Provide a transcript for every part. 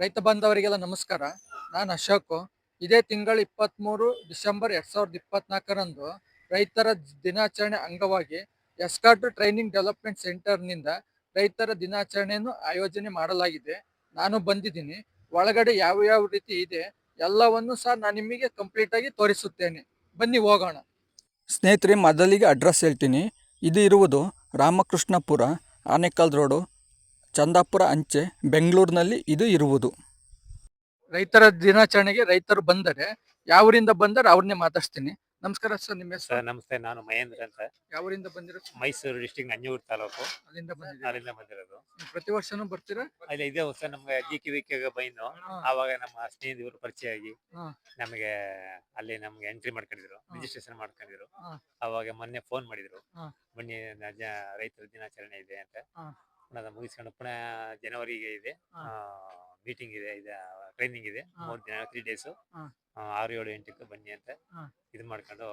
ರೈತ ಬಾಂಧವರಿಗೆಲ್ಲ ನಮಸ್ಕಾರ. ನಾನು ಅಶೋಕ್. ಇದೇ ತಿಂಗಳು ಇಪ್ಪತ್ತ್ಮೂರು ಡಿಸೆಂಬರ್ ಎರಡು ಸಾವಿರದ ಇಪ್ಪತ್ನಾಲ್ಕರಂದು ರೈತರ ದಿನಾಚರಣೆ ಅಂಗವಾಗಿ ಎಸ್ಕಾಟ್ ಟ್ರೈನಿಂಗ್ ಡೆವಲಪ್ಮೆಂಟ್ ಸೆಂಟರ್ನಿಂದ ರೈತರ ದಿನಾಚರಣೆಯನ್ನು ಆಯೋಜನೆ ಮಾಡಲಾಗಿದೆ. ನಾನು ಬಂದಿದ್ದೀನಿ. ಒಳಗಡೆ ಯಾವ ಯಾವ ರೀತಿ ಇದೆ ಎಲ್ಲವನ್ನು ಸಹ ನಾನು ನಿಮಗೆ ಕಂಪ್ಲೀಟಾಗಿ ತೋರಿಸುತ್ತೇನೆ. ಬನ್ನಿ ಹೋಗೋಣ. ಸ್ನೇಹಿತರೆ, ಮೊದಲಿಗೆ ಅಡ್ರೆಸ್ ಹೇಳ್ತೀನಿ. ಇದು ಇರುವುದು ರಾಮಕೃಷ್ಣಪುರ, ಆನೇಕಲ್ ರೋಡು ಚಂದಾಪುರ ಅಂಚೆ ಬೆಂಗಳೂರಿನಲ್ಲಿ ಇದು ಇರುವುದು. ರೈತರ ದಿನಾಚರಣೆಗೆ ರೈತರು ಬಂದರೆ ಯಾವರಿಂದ ಬಂದರೆ ಅವ್ರನ್ನೇ ಮಾತಾಡ್ತೀನಿ ನಮಸ್ಕಾರ ಸರ್ ನಿಮ್ಮ ಹೆಸರು? ಸರ್ ನಮಸ್ತೆ ನಾನು ಮಹೇಂದ್ರ ಅಂತ. ಯಾವರಿಂದ ಬಂದಿರೋ ಮೈಸೂರು ಡಿಸ್ಟ್ರಿಕ್ಟ್ ನಂಜೂರು ತಾಲೂಕು. ಅಲ್ಲಿಂದ ಬಂದಿದ್ದೀರಾ? ಅಲ್ಲಿಂದ ಬಂದಿರೋದು. ಪ್ರತಿ ವರ್ಷನೂ ಬರ್ತೀರಾ? ಅಲ್ಲಿ ಇದೇ ಹೊಸ ನಮ್ಗೆ ಜಿ ಕೆ ವಿ ಕೆ ಬೈನು. ಹಾ. ಆವಾಗ ನಮ್ಮ ಸ್ನೇಹಿತರು ಪರಿಚಯ ಆಗಿ ಹಾ. ನಮಗೆ ಅಲ್ಲಿ ನಮ್ಗೆ ಎಂಟ್ರಿ ಮಾಡ್ಕೊಂಡಿದ್ರು ಹಾ. ರಿಜಿಸ್ಟ್ರೇಷನ್ ಮಾಡ್ಕೊಂಡಿದ್ರು. ಹಾ. ಅವಾಗ ಮೊನ್ನೆ ಫೋನ್ ಮಾಡಿದ್ರು. ಹಾ. ಬನ್ನಿ ನ- ಜ- ರೈತರ ದಿನಾಚರಣೆ ಇದೆ ಅಂತ. ಹಾ. ಪುನಃ ಅದು ಮುಗಿಸ್ಕೊಂಡು ಪುನಃ ಜನವರಿಗೆ ಇದೆ. ಮೀಟಿಂಗ್ ಇದೆ ಇದೆ ಟ್ರೈನಿಂಗ್ ಇದೆ. ಮೂರ್ ದಿನ ತ್ರೀ ಡೇಸ್. ಆರು ಏಳು ಎಂಟಕ್ಕೆ ಬನ್ನಿ ಅಂತ. ಇದು ಮಾಡ್ಕೊಂಡು.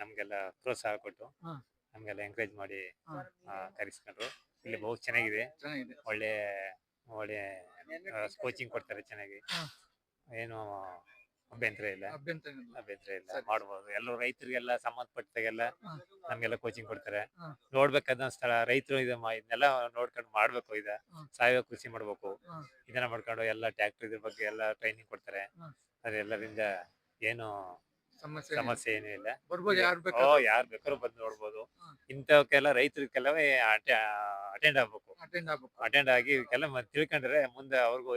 ನಮ್ಗೆಲ್ಲ ಪ್ರೋತ್ಸಾಹ ಕೊಟ್ಟು. ನಮ್ಗೆಲ್ಲ ಎಂಕರೇಜ್ ಮಾಡಿ ಕರೆಸ್ಕೊಂಡ್ರು ಇಲ್ಲಿ ಬಹು ಚೆನ್ನಾಗಿದೆ ಚೆನ್ನಾಗಿದೆ ಒಳ್ಳೆ ಒಳ್ಳೆ ಕೋಚಿಂಗ್ ಕೊಡ್ತಾರೆ ಚೆನ್ನಾಗಿ. ಏನು ಅಭ್ಯಂತರ ಇಲ್ಲ ಅಭ್ಯಂತರ ಇಲ್ಲ. ಅಭ್ಯಂತರ ಇಲ್ಲ ಸರಿ. ಮಾಡ್ಬೋದು ಎಲ್ಲರೂ ರೈತರಿಗೆಲ್ಲ ಸಂಬಂಧಪಟ್ಟಾಗೆಲ್ಲ ಹಾ. ನಮ್ಗೆಲ್ಲ ಕೋಚಿಂಗ್ ಕೊಡ್ತಾರೆ ಹಾ. ನೋಡ್ಬೇಕಾದ ಸ್ಥಳ ರೈತರು ಇದನ್ನೆಲ್ಲ ನೋಡ್ಕೊಂಡು ಮಾಡ್ಬೇಕು ಇದ ಹಾ. ಸಾವಯವ ಕೃಷಿ ಮಾಡ್ಬೇಕು ಹಾ. ಇದನ್ನ ಮಾಡ್ಕೊಂಡು ಎಲ್ಲ ಟ್ರ್ಯಾಕ್ಟರ್ ಇದ್ರ ಬಗ್ಗೆ ಎಲ್ಲ ಟ್ರೈನಿಂಗ್ ಕೊಡ್ತಾರೆ ಹಾ. ಅದೆಲ್ಲರಿಂದ ಏನು ಸಮಸ್ಯೆ ಏನಿಲ್ಲ. ಸಮಸ್ಯೆ ಏನೂ ಇಲ್ಲ ಬರ್ಬೋದು ಯಾರು ಓ ಬೇಕಾದ್ರೂ ಯಾರು ಬೇಕಾದ್ರೂ ಬಂದು ನೋಡ್ಬೋದು ಹಾ. ಇಂಥವಕ್ಕೆಲ್ಲ ರೈತರಿಗೆಲ್ಲವೇ ಅಟೆಂಡ್ ಆಗ್ಬೇಕು ಅಟೆಂಡ್ ಆಗ್ಬೇಕು ಅಟೆಂಡ್ ಆಗಿ ಇವಕ್ಕೆಲ್ಲ ಮ- ತಿಳ್ಕೊಂಡ್ರೆ ಮುಂದೆ ಅವ್ರಿಗೂ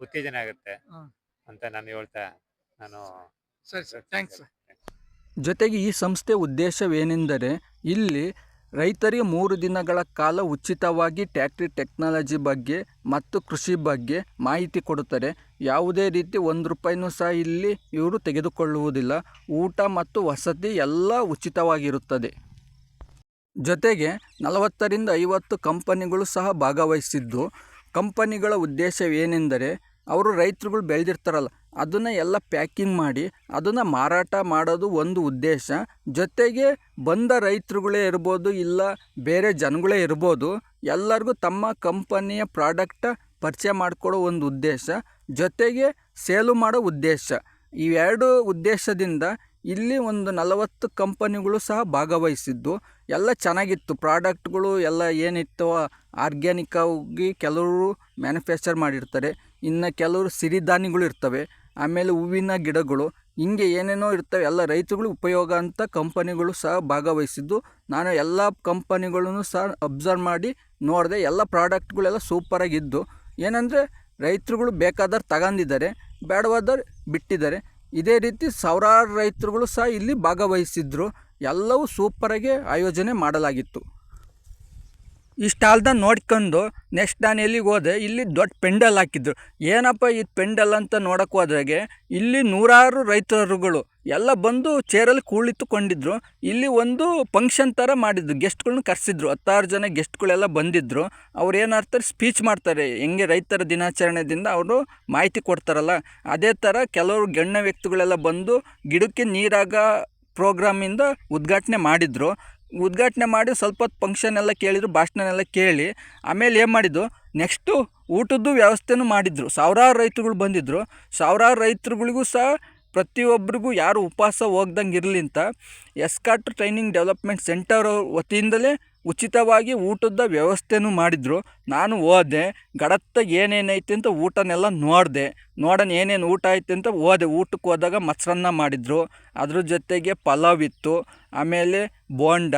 ಉತ್ತೇಜನ ಆಗುತ್ತೆ ಹಾ. ಅಂತ ನಾನು ಹೇಳ್ತಾ ನಾನು ಸರಿ ಸರ್. ಥ್ಯಾಂಕ್ಸ್ ಜೊತೆಗೆ ಈ ಸಂಸ್ಥೆ ಉದ್ದೇಶವೇನೆಂದರೆ ಇಲ್ಲಿ ರೈತರಿಗೆ ಮೂರು ದಿನಗಳ ಕಾಲ ಉಚಿತವಾಗಿ ಟ್ಯಾಕ್ಟ್ರಿ ಟೆಕ್ನಾಲಜಿ ಬಗ್ಗೆ ಮತ್ತು ಕೃಷಿ ಬಗ್ಗೆ ಮಾಹಿತಿ ಕೊಡುತ್ತಾರೆ. ಯಾವುದೇ ರೀತಿ ಒಂದು ರೂಪಾಯಿನೂ ಸಹ ಇಲ್ಲಿ ಇವರು ತೆಗೆದುಕೊಳ್ಳುವುದಿಲ್ಲ. ಊಟ ಮತ್ತು ವಸತಿ ಎಲ್ಲ ಉಚಿತವಾಗಿರುತ್ತದೆ. ಜೊತೆಗೆ ನಲವತ್ತರಿಂದ ಐವತ್ತು ಕಂಪನಿಗಳು ಸಹ ಭಾಗವಹಿಸಿದ್ದು. ಕಂಪನಿಗಳ ಉದ್ದೇಶವೇನೆಂದರೆ ಅವರು ರೈತರುಗಳು ಬೆಳೆದಿರ್ತಾರಲ್ಲ ಅದನ್ನು ಎಲ್ಲ ಪ್ಯಾಕಿಂಗ್ ಮಾಡಿ, ಅದನ್ನು ಮಾರಾಟ ಮಾಡೋದು ಒಂದು ಉದ್ದೇಶ. ಜೊತೆಗೆ ಬಂದ ರೈತರುಗಳೇ ಇರ್ಬೋದು ಇಲ್ಲ ಬೇರೆ ಜನಗಳೇ ಇರ್ಬೋದು, ಎಲ್ಲರಿಗೂ ತಮ್ಮ ಕಂಪನಿಯ ಪ್ರಾಡಕ್ಟ ಪರಿಚಯ ಮಾಡಿಕೊಡೋ ಒಂದು ಉದ್ದೇಶ. ಜೊತೆಗೆ ಸೇಲು ಮಾಡೋ ಉದ್ದೇಶ. ಇವೆರಡು ಉದ್ದೇಶದಿಂದ ಇಲ್ಲಿ ಒಂದು ನಲವತ್ತು ಕಂಪನಿಗಳು ಸಹ ಭಾಗವಹಿಸಿದ್ದು. ಎಲ್ಲ ಚೆನ್ನಾಗಿತ್ತು. ಪ್ರಾಡಕ್ಟ್ಗಳು ಎಲ್ಲ ಏನಿತ್ತು, ಆರ್ಗ್ಯಾನಿಕ್ಕಾಗಿ ಕೆಲವರು ಮ್ಯಾನುಫ್ಯಾಕ್ಚರ್ ಮಾಡಿರ್ತಾರೆ. ಇನ್ನು ಕೆಲವರು ಸಿರಿಧಾನ್ಯಗಳು ಇರ್ತವೆ, ಆಮೇಲೆ ಹೂವಿನ ಗಿಡಗಳು, ಹಿಂಗೆ ಏನೇನೋ ಇರ್ತವೆ, ಎಲ್ಲ ರೈತರುಗಳು ಉಪಯೋಗ ಅಂತ ಕಂಪನಿಗಳು ಸಹ ಭಾಗವಹಿಸಿದ್ದು, ನಾನು ಎಲ್ಲ ಕಂಪನಿಗಳನ್ನು ಸಹ ಅಬ್ಸರ್ವ್ ಮಾಡಿ ನೋಡಿದೆ, ಎಲ್ಲ ಪ್ರಾಡಕ್ಟ್ಗಳೆಲ್ಲ ಸೂಪರಾಗಿದ್ದು. ಏನಂದರೆ, ರೈತರುಗಳು ಬೇಕಾದವ್ರು ತಗೊಂಡಿದ್ದಾರೆ ಬೇಡವಾದವ್ರು ಬಿಟ್ಟಿದ್ದಾರೆ. ಇದೇ ರೀತಿ ಸಾವಿರಾರು ರೈತರುಗಳು ಸಹ ಇಲ್ಲಿ ಭಾಗವಹಿಸಿದ್ರು, ಎಲ್ಲವೂ ಸೂಪರಾಗಿ ಆಯೋಜನೆ ಮಾಡಲಾಗಿತ್ತು. ಅಲ್ದ ನೋಡ್ಕೊಂಡು ನೆಕ್ಸ್ಟ್ ನಾನು ಎಲ್ಲಿಗೆ ಹೋದೆ, ಇಲ್ಲಿ ದೊಡ್ಡ ಪೆಂಡಲ್ ಹಾಕಿದ್ರು. ಏನಪ್ಪ ಈ ಪೆಂಡಲ್ ಅಂತ ನೋಡಕ್ಕೆ ಹೋದ್ರಾಗೆ ಇಲ್ಲಿ ನೂರಾರು ರೈತರುಗಳು, ಎಲ್ಲ ಬಂದು ಚೇರಲ್ಲಿ ಕುಳಿತುಕೊಂಡಿದ್ರು. ಇಲ್ಲಿ ಒಂದು ಫಂಕ್ಷನ್ ಥರ ಮಾಡಿದ್ರು ಗೆಸ್ಟ್ಗಳನ್ನ ಕರೆಸಿದ್ರು. ಹತ್ತಾರು ಜನ ಗೆಸ್ಟ್ಗಳೆಲ್ಲ ಬಂದಿದ್ದರು ಅವ್ರು ಏನಾಗ್ತಾರೆ ಸ್ಪೀಚ್ ಮಾಡ್ತಾರೆ. ಹೆಂಗೆ ರೈತರ ದಿನಾಚರಣೆಯಿಂದ ಅವರು ಮಾಹಿತಿ ಕೊಡ್ತಾರಲ್ಲ, ಅದೇ ಥರ ಕೆಲವರು ಗಣ್ಯ ವ್ಯಕ್ತಿಗಳೆಲ್ಲ ಬಂದು ಗಿಡಕ್ಕೆ ನೀರಾಗ ಪ್ರೋಗ್ರಾಮಿಂದ ಉದ್ಘಾಟನೆ ಮಾಡಿದರು. ಉದ್ಘಾಟನೆ ಮಾಡಿ ಸ್ವಲ್ಪ ಹೊತ್ತು ಫಂಕ್ಷನ್ ಎಲ್ಲ ಕೇಳಿದರು ಭಾಷಣನೆಲ್ಲ ಕೇಳಿ, ಆಮೇಲೆ ಏನು ಮಾಡಿದ್ದು ನೆಕ್ಸ್ಟು ಊಟದ್ದು ವ್ಯವಸ್ಥೆನೂ ಮಾಡಿದರು. ಸಾವಿರಾರು ರೈತರುಗಳು ಬಂದಿದ್ದರು ಸಾವಿರಾರು ರೈತರುಗಳಿಗೂ ಸಹ ಪ್ರತಿಯೊಬ್ಬರಿಗೂ ಯಾರು ಉಪವಾಸ ಹೋಗ್ದಂಗೆ ಇರಲಿ ಅಂತ ಎಸ್ಕಾಟ್ ಟ್ರೈನಿಂಗ್ ಡೆವಲಪ್ಮೆಂಟ್ ಸೆಂಟರ್ ವತಿಯಿಂದಲೇ ಉಚಿತವಾಗಿ ಊಟದ ವ್ಯವಸ್ಥೆನೂ ಮಾಡಿದರು. ನಾನು ಹೋದೆ ಗಡತ್ತ ಏನೇನೈತೆ ಅಂತ ಊಟನೆಲ್ಲ ನೋಡಿದೆ. ನೋಡೋಣ ಏನೇನು ಊಟ ಐತೆ ಅಂತ ಹೋದೆ ಊಟಕ್ಕೆ ಹೋದಾಗ ಮೊಸರನ್ನ ಮಾಡಿದರು. ಅದ್ರ ಜೊತೆಗೆ ಪಲಾವ್ ಇತ್ತು. ಆಮೇಲೆ ಬೋಂಡ,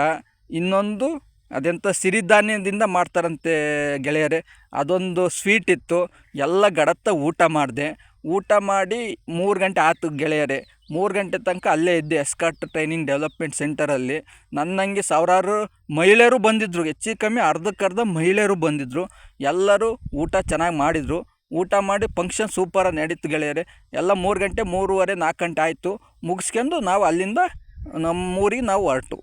ಇನ್ನೊಂದು ಅದೆಂಥ ಸಿರಿಧಾನ್ಯದಿಂದ ಮಾಡ್ತಾರಂತೆ ಗೆಳೆಯರೇ, ಅದೊಂದು ಸ್ವೀಟ್ ಇತ್ತು. ಎಲ್ಲ ಗಡತ್ತ ಊಟ ಮಾಡಿದೆ. ಊಟ ಮಾಡಿ ಮೂರು ಗಂಟೆ ಆತು ಗೆಳೆಯರೆ. ಮೂರು ಗಂಟೆ ತನಕ ಅಲ್ಲೇ ಇದ್ದೆ ಎಸ್ಕಾಟ್ ಟ್ರೈನಿಂಗ್ ಡೆವಲಪ್ಮೆಂಟ್ ಸೆಂಟರಲ್ಲಿ ನನ್ನಂಗೆ ಸಾವಿರಾರು ಮಹಿಳೆಯರು ಬಂದಿದ್ದರು ಹೆಚ್ಚು ಕಮ್ಮಿ ಅರ್ಧಕ್ಕರ್ಧ ಮಹಿಳೆಯರು ಬಂದಿದ್ದರು ಎಲ್ಲರೂ ಊಟ ಚೆನ್ನಾಗಿ ಮಾಡಿದರು. ಊಟ ಮಾಡಿ ಫಂಕ್ಷನ್ ಸೂಪರಾಗಿ ನಡೀತು ಗೆಳೆಯರೆ. ಎಲ್ಲ ಮೂರು ಗಂಟೆ ಮೂರುವರೆ ನಾಲ್ಕು ಗಂಟೆ ಆಯಿತು. ಮುಗಿಸ್ಕೊಂಡು ನಾವು ಅಲ್ಲಿಂದ ನಮ್ಮೂರಿಗೆ ನಾವು ಹೊರಟು.